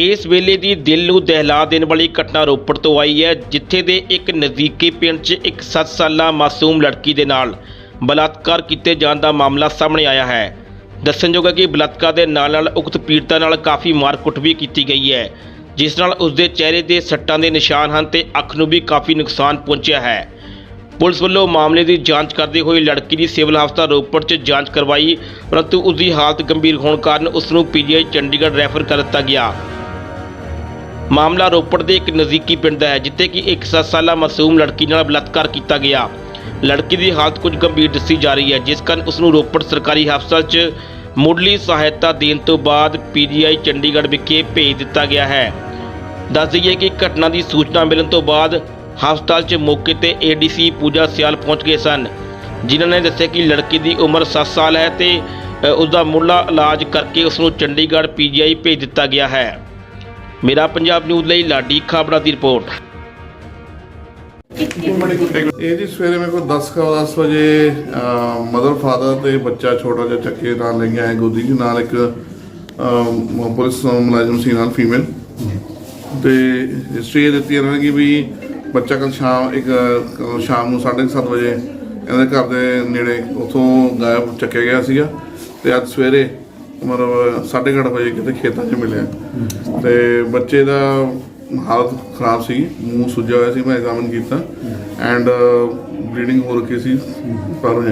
ਇਸ ਵੇਲੇ ਦੀ ਦਿਲ ਨੂੰ ਦਹਿਲਾ ਦੇਣ ਵਾਲੀ ਘਟਨਾ ਰੋਪੜ ਤੋਂ ਆਈ ਹੈ, ਜਿੱਥੇ ਦੇ ਇੱਕ ਨਜ਼ਦੀਕੀ ਪਿੰਡ 'ਚ ਇੱਕ 7 ਸਾਲਾ ਮਾਸੂਮ ਲੜਕੀ ਦੇ ਨਾਲ ਬਲਾਤਕਾਰ ਕੀਤੇ ਜਾਣ ਦਾ ਮਾਮਲਾ ਸਾਹਮਣੇ ਆਇਆ ਹੈ। ਦੱਸਣਯੋਗ ਹੈ ਕਿ ਬਲਾਤਕਾਰ ਦੇ ਨਾਲ ਨਾਲ ਉਕਤ ਪੀੜਤਾ ਨਾਲ ਕਾਫੀ ਮਾਰਕੁੱਟ ਵੀ ਕੀਤੀ ਗਈ ਹੈ, ਜਿਸ ਨਾਲ ਉਸ ਦੇ ਚਿਹਰੇ ਦੇ ਸੱਟਾਂ ਦੇ ਨਿਸ਼ਾਨ ਹਨ ਤੇ ਅੱਖ ਨੂੰ ਵੀ ਕਾਫੀ ਨੁਕਸਾਨ ਪਹੁੰਚਿਆ ਹੈ। ਪੁਲਿਸ ਵੱਲੋਂ ਮਾਮਲੇ ਦੀ ਜਾਂਚ ਕਰਦੇ ਹੋਏ ਲੜਕੀ ਦੀ ਸਿਵਲ ਹਸਪਤਾਲ ਰੋਪੜ 'ਚ ਜਾਂਚ ਕਰਵਾਈ, ਪਰੰਤੂ ਉਸ ਦੀ ਹਾਲਤ ਗੰਭੀਰ ਹੋਣ ਕਾਰਨ ਉਸ ਨੂੰ ਪੀਜੀਆਈ ਚੰਡੀਗੜ੍ਹ ਰੈਫਰ ਕਰ ਦਿੱਤਾ ਗਿਆ। ਮਾਮਲਾ ਰੋਪੜ ਦੇ ਇੱਕ ਨਜ਼ਦੀਕੀ ਪਿੰਡ ਦਾ ਹੈ ਜਿੱਥੇ ਕਿ ਇੱਕ 7 ਸਾਲਾ ਮਾਸੂਮ ਲੜਕੀ ਨਾਲ ਬਲਾਤਕਾਰ ਕੀਤਾ ਗਿਆ। ਲੜਕੀ ਦੀ ਹਾਲਤ ਕੁਝ ਗੰਭੀਰ ਦੱਸੀ ਜਾ ਰਹੀ ਹੈ ਜਿਸ ਕਾਰਨ ਉਸ ਨੂੰ ਰੋਪੜ ਸਰਕਾਰੀ ਹਸਪਤਾਲ 'ਚ ਮੁੱਢਲੀ ਸਹਾਇਤਾ ਦੇਣ ਤੋਂ ਬਾਅਦ ਪੀਜੀਆਈ ਚੰਡੀਗੜ੍ਹ ਵਿਖੇ ਭੇਜ ਦਿੱਤਾ ਗਿਆ ਹੈ। ਦੱਸ ਦਈਏ ਕਿ ਘਟਨਾ ਦੀ ਸੂਚਨਾ ਮਿਲਣ ਤੋਂ ਬਾਅਦ ਹਸਪਤਾਲ 'ਚ ਮੌਕੇ ਤੇ ਏਡੀਸੀ ਪੂਜਾ ਸਿਆਲ ਪਹੁੰਚ ਗਏ ਸਨ ਜਿਨ੍ਹਾਂ ਨੇ ਦੱਸਿਆ ਕਿ ਲੜਕੀ ਦੀ ਉਮਰ 7 ਸਾਲ ਹੈ ਤੇ ਅ, ਉਸ ਦਾ ਮੁੱਢਲਾ ਇਲਾਜ ਕਰਕੇ ਉਸ ਨੂੰ ਚੰਡੀਗੜ੍ਹ ਪੀਜੀਆਈ ਭੇਜ ਦਿੱਤਾ ਗਿਆ ਹੈ। ਮੇਰਾ ਪੰਜਾਬ ਨਿਊਜ਼ ਲਈ ਲਾਡੀ ਖਾਬੜਾ ਦੀ ਰਿਪੋਰਟ। ਇਹ ਜੀ ਸਵੇਰੇ ਮੇਰੇ ਕੋਲ 10 ਕਾ 10 ਵਜੇ ਮਦਰ ਫਾਦਰ ਤੇ ਬੱਚਾ ਛੋਟਾ ਜਿਹਾ ਚੱਕੇ ਨਾਲ ਲੈ ਕੇ ਆਏ ਗੋਦੀ ਜੀ ਨਾਲ ਇੱਕ ਅਮ, ਪੁਲਿਸ ਮੁਲਾਜ਼ਮ ਸੀ ਨਾਲ ਫੀਮੇਲ ਤੇ ਹਿਸਟਰੀ ਇਹ ਦਿੱਤੀ ਇਹਨਾਂ ਨੇ ਕਿ ਵੀ ਬੱਚਾ ਕੱਲ ਸ਼ਾਮ ਇੱਕ ਕੱਲ੍ਹ ਸ਼ਾਮ ਨੂੰ 7:30 ਵਜੇ ਇਹਨਾਂ ਦੇ ਘਰ ਦੇ ਨੇੜੇ ਉਥੋਂ ਗਾਇਬ ਚੱਕਿਆ ਗਿਆ ਸੀਗਾ। ਤੇ ਅੱਜ ਸਵੇਰੇ ਮਤਲਬ 8:30 ਵਜੇ ਕਿਤੇ ਖੇਤਾਂ 'ਚ ਮਿਲਿਆ। ਤੇ ਬੱਚੇ ਦਾ ਹਾਲਤ ਖਰਾਬ ਸੀ, ਮੂੰਹ ਸੁੱਜਿਆ ਹੋਇਆ ਸੀ, ਮੈਂ ਐਗਜ਼ਾਮਿਨ ਕੀਤਾ। ਐਂਡ ਬਲੀਡਿੰਗ ਹੋ ਰਹੀ ਸੀ, ਪਰ ਹੋ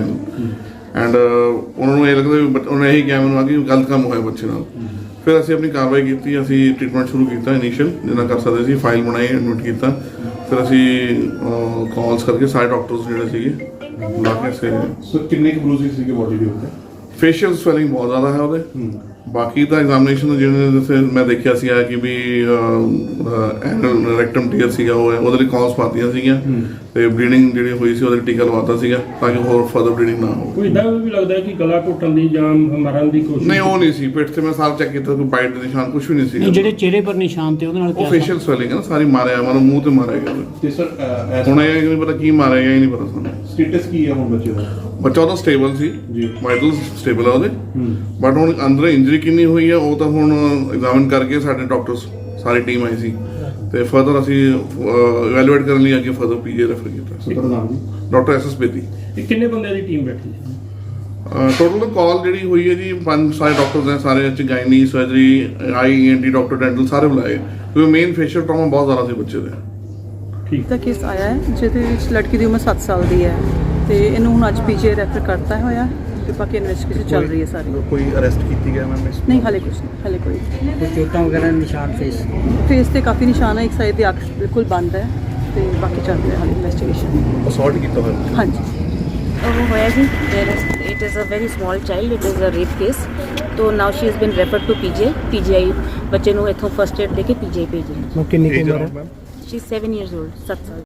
ਐਂਡ ਉਹਨਾਂ ਨੂੰ ਇਹ ਲੱਗਦਾ ਵੀ ਉਹਨਾਂ ਨੇ ਇਹੀ ਕਿਹਾ ਮੈਨੂੰ ਆ ਕਿ ਗਲਤ ਕੰਮ ਹੋਇਆ ਬੱਚੇ ਨਾਲ। ਫਿਰ ਅਸੀਂ ਆਪਣੀ ਕਾਰਵਾਈ ਕੀਤੀ, ਅਸੀਂ ਟ੍ਰੀਟਮੈਂਟ ਸ਼ੁਰੂ ਕੀਤਾ ਇਨੀਸ਼ੀਅਲ ਜਿੰਨਾ ਕਰ ਸਕਦੇ ਸੀ ਫਾਈਲ ਬਣਾਈ ਐਡਮਿਟ ਕੀਤਾ। ਫਿਰ ਅਸੀਂ ਕਾਲਸ ਕਰਕੇ ਸਾਰੇ ਡਾਕਟਰਸ ਜਿਹੜੇ ਸੀਗੇ ਬੁਲਾ ਕੇ ਸੇ ਸੋ ਕਿੰਨੇ ਕੁ ਬਰੂਸਿਸ ਸੀਗੇ ਬੋਡੀ ਦੇ ਉੱਤੇ? ਫੇਸ਼ੀਅਲ ਸਵੈਲਿੰਗ ਬਹੁਤ ਜ਼ਿਆਦਾ ਹੈ ਉਹਦੇ। ਬਾਕੀ ਤਾਂ ਐਗਜ਼ਾਮੀਨੇਸ਼ਨ ਜਿਹਨੇ ਜਿਵੇਂ ਮੈਂ ਦੇਖਿਆ ਸੀ ਆ ਕਿ ਵੀ ਐਨਲ ਰੈਕਟਮ ਟੀਅਰ ਸੀਗਾ ਉਹ ਉਹਦੇ ਲਈ ਕਾਲਸ ਪਾਤੀਆਂ ਸੀਗੀਆਂ ਤੇ ਬਲੀਡਿੰਗ ਜਿਹੜੀ ਹੋਈ ਸੀ ਉਹਦੇ ਟੀਕਾ ਲਵਾਤਾ ਸੀਗਾ ਤਾਂ ਕਿ ਹੋਰ ਫਰਦਰ ਬਲੀਡਿੰਗ ਨਾ ਹੋਵੇ। ਕੋਈ ਇਦਾਂ ਵੀ ਲੱਗਦਾ ਹੈ ਕਿ ਗਲਾ ਘੁੱਟਣ ਦੀ ਜਾਂ ਮਰਨ ਦੀ ਕੋਸ਼ਿਸ਼ ਨਹੀਂ ਉਹ ਨਹੀਂ ਸੀ। ਪਿੱਠ ਤੇ ਮੈਂ ਸਾਰਾ ਚੈੱਕ ਕੀਤਾ ਕੋਈ ਬਾਈਟ ਦੇ ਨਿਸ਼ਾਨ ਕੁਝ ਵੀ ਨਹੀਂ ਨਹੀਂ ਸੀ ਜਿਹੜੇ ਚਿਹਰੇ ਪਰ ਨਿਸ਼ਾਨ ਤੇ ਉਹਦੇ ਨਾਲ ਉਹ ਫੇਸ਼ੀਅਲ ਸਵੈਲਿੰਗ ਹੈ ਨਾ ਸਾਰੀ ਮਾਰਿਆ ਮਨ ਮੂੰਹ ਤੇ ਮਾਰਿਆ ਗਿਆ। ਤੇ ਸਰ ਹੁਣ ਇਹ ਨਹੀਂ ਪਤਾ ਕੀ ਮਾਰਿਆ ਗਿਆ ਇਹ ਨਹੀਂ ਪਤਾ ਸਾਨੂੰ। ਸਟੇਟਸ ਕੀ ਹੈ ਹੁਣ ਬੱਚੇ ਦਾ? ਬੱਚਾ ਉਹਦਾ ਸਟੇਬਲ ਸੀ। ਜੀ। ਵਾਈਟਲ ਸਟੇਬਲ ਆ ਉਹਦੇ। ਹੂੰ। ਬਟ ਹੁਣ ਅੰਦਰ ਇੰਜਰੀ ਕਿੰਨੀ ਹੋਈ ਹੈ ਉਹ ਤਾਂ ਹੁਣ ਐਗਜ਼ਾਮਿਨ ਕਰਕੇ ਸਾਡੇ ਡਾਕਟਰਸ ਸਾਰੀ ਟੀਮ ਆਈ ਸੀ। ਤੇ ਫਰਦਰ ਅਸੀਂ ਇਵੈਲੂਏਟ ਕਰਨ ਲਈ ਅੱਗੇ ਫਰਦਰ ਪੀਜੀ ਰੈਫਰ ਕੀਤਾ। So doctor S S Bedi ਇਹ ਕਿੰਨੇ ਬੰਦਿਆਂ ਦੀ ਟੀਮ ਬੈਠੀ ਟੋਟਲ ਕਾਲ ਜਿਹੜੀ ਹੋਈ ਹੈ ਜੀ ਪੰਜ ਸਾਰੇ ਡਾਕਟਰਸ ਨੇ ਸਾਰੇ ਚ gynae surgery I N D doctor dental ਸਾਰੇ ਬੁਲਾਏ। ਕਿਉਂਕਿ ਮੇਨ ਫੇਸ਼ੀਅਲ ਟਰਾਮਾ ਬਹੁਤ ਜ਼ਿਆਦਾ ਸੀ ਬੱਚੇ ਦੇ। ਦਾ ਕੇਸ ਆਇਆ ਹੈ ਜਿਹਦੇ ਵਿੱਚ ਲੜਕੀ ਦੀ ਉਮਰ 7 ਸਾਲ ਦੀ ਹੈ। ਤੇ ਇਹਨੂੰ ਹੁਣ ਅੱਜ ਪੀਜੀ ਰੈਫਰ ਕਰਤਾ ਹੋਇਆ। ਤੇ ਬਾਕੀ ਇਨਵੈਸਟੀਗੇਸ਼ਨ ਚੱਲ ਰਹੀ ਹੈ ਸਾਰੀ ਕੋਈ ਅਰੈਸਟ ਕੀਤੀ ਗਿਆ ਮੈਮ ਇਸ ਨਹੀਂ ਹਾਲੇ ਕੁਝ ਨਹੀਂ ਹਾਲੇ ਕੋਈ ਕੋਈ ਚੋਟਾਂ ਵਗੈਰਾ ਨਿਸ਼ਾਨ ਫੇਸ ਫੇਸ ਤੇ ਕਾਫੀ ਨਿਸ਼ਾਨ ਹੈ ਇੱਕ ਸਾਈਡ ਦੀ ਅੱਖ ਬਿਲਕੁਲ ਬੰਦ ਹੈ ਤੇ ਬਾਕੀ ਚੱਲ ਰਿਹਾ ਹਾਲੇ ਇਨਵੈਸਟੀਗੇਸ਼ਨ ਅਸੌਲਟ ਕੀਤਾ ਹੋਇਆ। ਹਾਂਜੀ ਉਹ ਹੋਇਆ ਜੀ there is it is a very small child it is a rape case. so now she has been referred to PGI PGI ਬੱਚੇ ਨੂੰ ਇੱਥੋਂ ਫਰਸਟ ਏਡ ਦੇ ਕੇ PGI ਭੇਜਿਆ ਕਿੰਨੀ ਕੁ ਉਮਰ ਹੈ ma'am she is 7 years old 7 ਸਾਲ